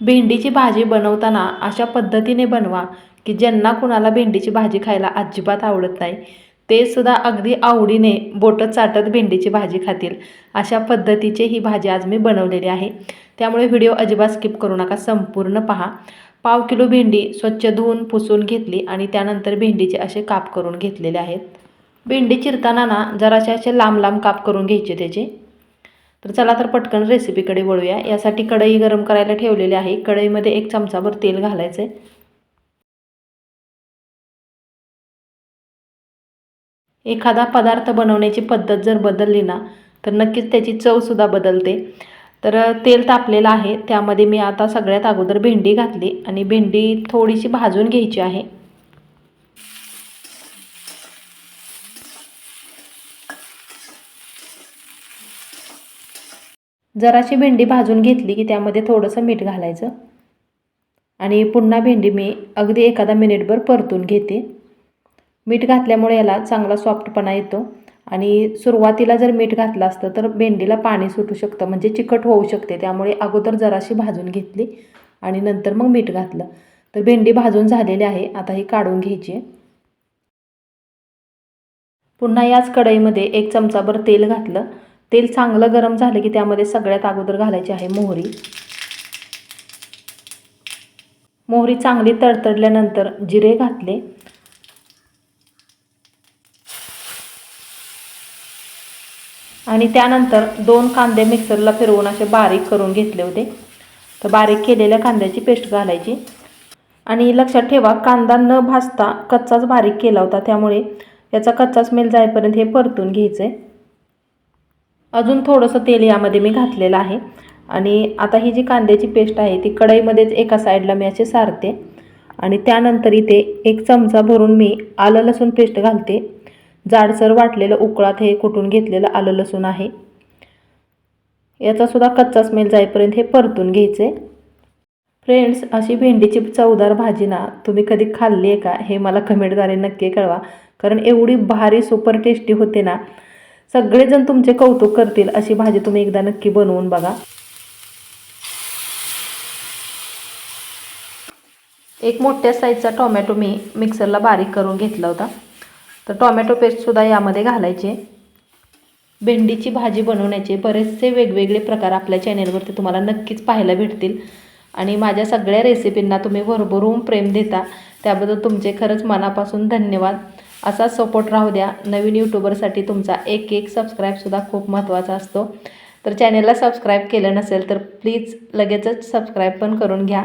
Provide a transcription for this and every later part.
भेंडीची भाजी बनवताना अशा पद्धतीने बनवा की ज्यांना कुणाला भेंडीची भाजी खायला अजिबात आवडत नाही. ते सुद्धा अगदी आवडीने बोटं चाटत भेंडीची भाजी खातील. अशा पद्धतीची ही भाजी आज मी बनवलेली आहे. त्यामुळे व्हिडिओ अजिबात स्किप करू नका संपूर्ण पहा. पाव किलो भेंडी स्वच्छ धुवून पुसून घेतली आणि त्यानंतर भेंडीचे असे काप करून घेतलेले आहेत. भेंडी चिरताना ना जरासे असे लांब लांब काप करून घ्यायचे त्याचे. तर चला तर पटकन रेसिपीकडे वळूया. यासाठी कढई गरम करायला ठेवलेली आहे. कढईमध्ये एक चमचाभर तेल घालायचं आहे एखादा पदार्थ बनवण्याची पद्धत जर बदलली ना तर नक्कीच त्याची चवसुद्धा बदलते. तर तेल तापलेलं आहे. त्यामध्ये मी आता सगळ्यात अगोदर भेंडी घातली आणि भेंडी थोडीशी भाजून घ्यायची आहे. जराशी भेंडी भाजून घेतली की त्यामध्ये थोडंसं मीठ घालायचं. आणि पुन्हा भेंडी मी अगदी एखादा मिनिटभर परतून घेते. मीठ घातल्यामुळे याला चांगला सॉफ्टपणा येतो. आणि सुरुवातीला जर मीठ घातलं असतं तर भेंडीला पाणी सुटू शकतं म्हणजे चिकट होऊ शकते. त्यामुळे अगोदर जराशी भाजून घेतली आणि नंतर मग मीठ घातलं. तर भेंडी भाजून झालेली आहे. आता ही काढून घ्यायची. आहे पुन्हा याच कढईमध्ये एक चमचाभर तेल घातलं. तेल चांगलं गरम झालं की त्यामध्ये सगळ्यात अगोदर घालायची आहे मोहरी. मोहरी चांगली तडतडल्यानंतर जिरे घातले. आणि त्यानंतर दोन कांदे मिक्सरला फिरवून असे बारीक करून घेतले होते. तर बारीक केलेल्या कांद्याची पेस्ट घालायची. आणि लक्षात ठेवा कांदा न भाजता कच्चाच बारीक केला होता त्यामुळे याचा कच्चा स्मेल जाईपर्यंत हे परतून घ्यायचं आहे अजून थोडंसं तेल यामध्ये मी घातलेलं आहे. आणि आता ही जी कांद्याची पेस्ट आहे ती कढईमध्येच एका साईडला मी असे सारते. आणि त्यानंतर इथे एक चमचा भरून मी आलं लसूण पेस्ट घालते. जाडसर वाटलेलं उकळात हे कुटून घेतलेलं आलं लसूण आहे. याचासुद्धा कच्चा स्मेल जाईपर्यंत हे परतून घ्यायचे. फ्रेंड्स अशी भेंडीची चवदार भाजी ना तुम्ही कधी खाल्ली आहे का? हे मला कमेंटद्वारे नक्की कळवा. कारण एवढी भारी सुपर टेस्टी होते ना सगळेजण तुमचे कौतुक करतील अशी भाजी तुम्ही एकदा नक्की बनवून बघा. एक मोठ्या साईजचा टोमॅटो मी मिक्सरला बारीक करून घेतला होता. तर टोमॅटो पेस्टसुद्धा यामध्ये घालायचे. भेंडीची भाजी बनवण्याचे बरेचसे वेगवेगळे प्रकार आपल्या चॅनेलवरती तुम्हाला नक्कीच पाहायला भेटतील. आणि माझ्या सगळ्या रेसिपींना तुम्ही भरभरून प्रेम देता. त्याबद्दल तुमचे खरंच मनापासून धन्यवाद. असा सपोर्ट राहू द्या. नवीन यूट्यूबरसाठी तुमचा एक एक सबस्क्राईबसुद्धा खूप महत्त्वाचा असतो. तर चॅनेलला सबस्क्राईब केलं नसेल तर प्लीज लगेचच सबस्क्राईब पण करून घ्या.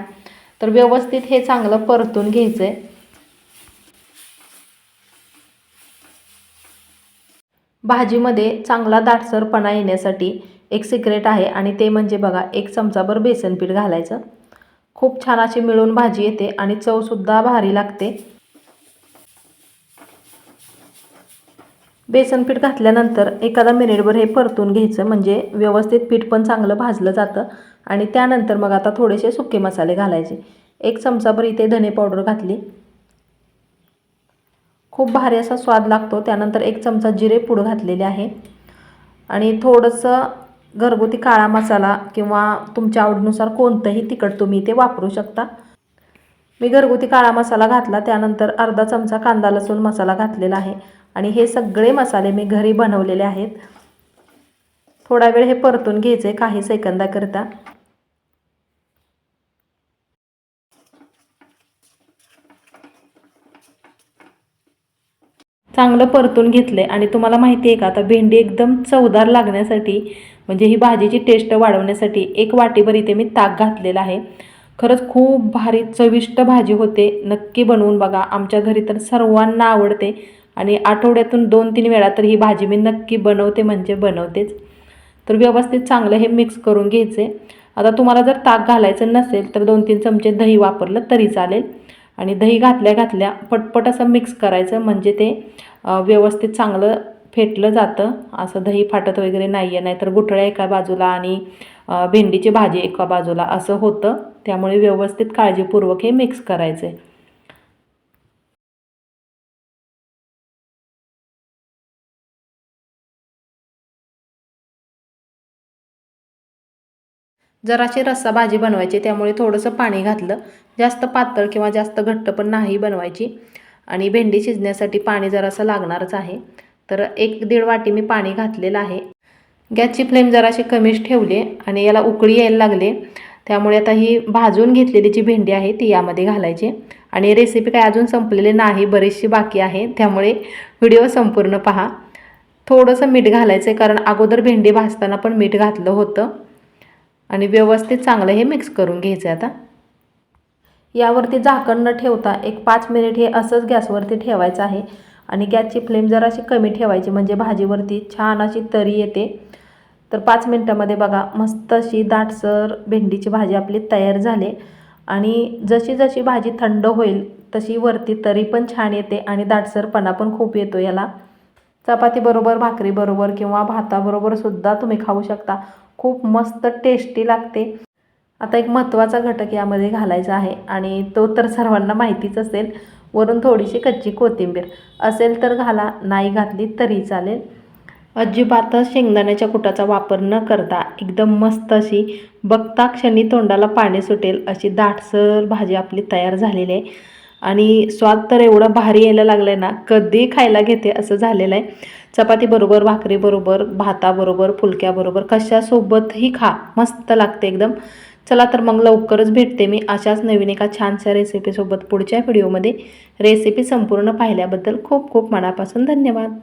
तर व्यवस्थित हे चांगलं परतून घ्यायचं आहे भाजीमध्ये चांगला दाटसरपणा येण्यासाठी एक सिक्रेट आहे आणि ते म्हणजे बघा एक चमचाभर बेसन पीठ घालायचं. खूप छान अशी मिळून भाजी येते आणि चवसुद्धा भारी लागते. बेसन पीठ घातल्यानंतर एखादा मिनिटभर हे परतून घ्यायचं. म्हणजे व्यवस्थित पीठ पण चांगलं भाजलं जातं. आणि त्यानंतर मग आता थोडेसे सुके मसाले घालायचे. एक चमचाभर इथे धने पावडर घातली. खूप भारी असा स्वाद लागतो. त्यानंतर एक चमचा जिरे पूड घातलेले आहे. आणि थोडंसं घरगुती काळा मसाला किंवा तुमच्या आवडीनुसार कोणतंही तिखट तुम्ही ते वापरू शकता. मी घरगुती काळा मसाला घातला त्यानंतर अर्धा चमचा कांदा लसूण मसाला घातलेला आहे. आणि हे सगळे मसाले मी घरी बनवलेले आहेत. थोडा वेळ हे परतून घ्यायचे काही सेकंदाकरिता. चांगलं परतून घेतलं आहे आणि तुम्हाला माहिती आहे का आता भेंडी एकदम चवदार लागण्यासाठी म्हणजे ही भाजीची टेस्ट वाढवण्यासाठी एक वाटीभर इथे मी ताक घातलेला आहे. खरंच खूप भारी चविष्ट भाजी होते. नक्की बनवून बघा. आमच्या घरी तर सर्वांना आवडते. आणि आठवड्यातून दोन तीन वेळा तर ही भाजी मी नक्की बनवते म्हणजे बनवतेच. तर व्यवस्थित चांगलं हे मिक्स करून घ्यायचे. आता तुम्हाला जर ताक घालायचं नसेल तर दोन तीन चमचे दही वापरलं तरी चालेल. आणि दही घातल्या घातल्या पटपट असं मिक्स करायचं म्हणजे ते व्यवस्थित चांगलं फेटलं जातं. असं दही फाटत वगैरे नाही आहे नाहीतर गुठळ्या एका बाजूला आणि भेंडीची भाजी एका बाजूला असं होतं. त्यामुळे व्यवस्थित काळजीपूर्वक हे मिक्स करायचे. जराशी रस्सा भाजी बनवायची त्यामुळे थोडंसं पाणी घातलं. जास्त पातळ किंवा जास्त घट्ट पण नाही बनवायची. आणि भेंडी शिजण्यासाठी पाणी जरासं लागणारच आहे. तर एक दीड वाटी मी पाणी घातलेलं आहे. गॅसची फ्लेम जराशी कमीच ठेवली आणि याला उकळी यायला लागले. त्यामुळे आता ही भाजून घेतलेली जी भेंडी आहे ती यामध्ये घालायची. आणि रेसिपी काय अजून संपलेली नाही बरीचशी बाकी आहे त्यामुळे व्हिडिओ संपूर्ण पहा. थोडंसं मीठ घालायचं आहे कारण अगोदर भेंडी भाजताना पण मीठ घातलं होतं. आणि व्यवस्थित चांगलं हे मिक्स करून घ्यायचं आहे आता. यावरती झाकण न ठेवता एक पाच मिनिट हे असंच गॅसवरती ठेवायचं आहे. आणि गॅसची फ्लेम जराशी कमी ठेवायची म्हणजे भाजीवरती छान अशी तरी येते. तर पाच मिनटामध्ये बघा मस्त अशी दाटसर भेंडीची भाजी आपली तयार झाली. आणि जशी जशी भाजी थंड होईल तशी वरती तरी पण छान येते आणि दाटसरपणा पण खूप येतो याला. चपातीबरोबर भाकरीबरोबर किंवा भाताबरोबर सुद्धा तुम्ही खाऊ शकता. खूप मस्त टेस्टी लागते. आता एक महत्त्वाचा घटक यामध्ये घालायचा आहे आणि तो तर सर्वांना माहितीच असेल वरून थोडीशी कच्ची कोथिंबीर. असेल तर घाला नाही घातली तरी चालेल. अजिबातच शेंगदाण्याच्या कुटाचा वापर न करता एकदम मस्त अशी बघता क्षणी तोंडाला पाणी सुटेल अशी दाटसर भाजी आपली तयार झालेली आहे. आणि स्वाद तर एवढा भारी यायला लागला आहे ना कधी खायला घेते असं झालेलं आहे. चपातीबरोबर भाकरीबरोबर भाताबरोबर फुलक्याबरोबर कशासोबतही खा मस्त लागते एकदम. चला तर मग लवकरच भेटते मी अशाच नवीन एका छानशा रेसिपीसोबत पुढच्या व्हिडिओमध्ये रेसिपी संपूर्ण पाहिल्याबद्दल खूप खूप मनापासून धन्यवाद.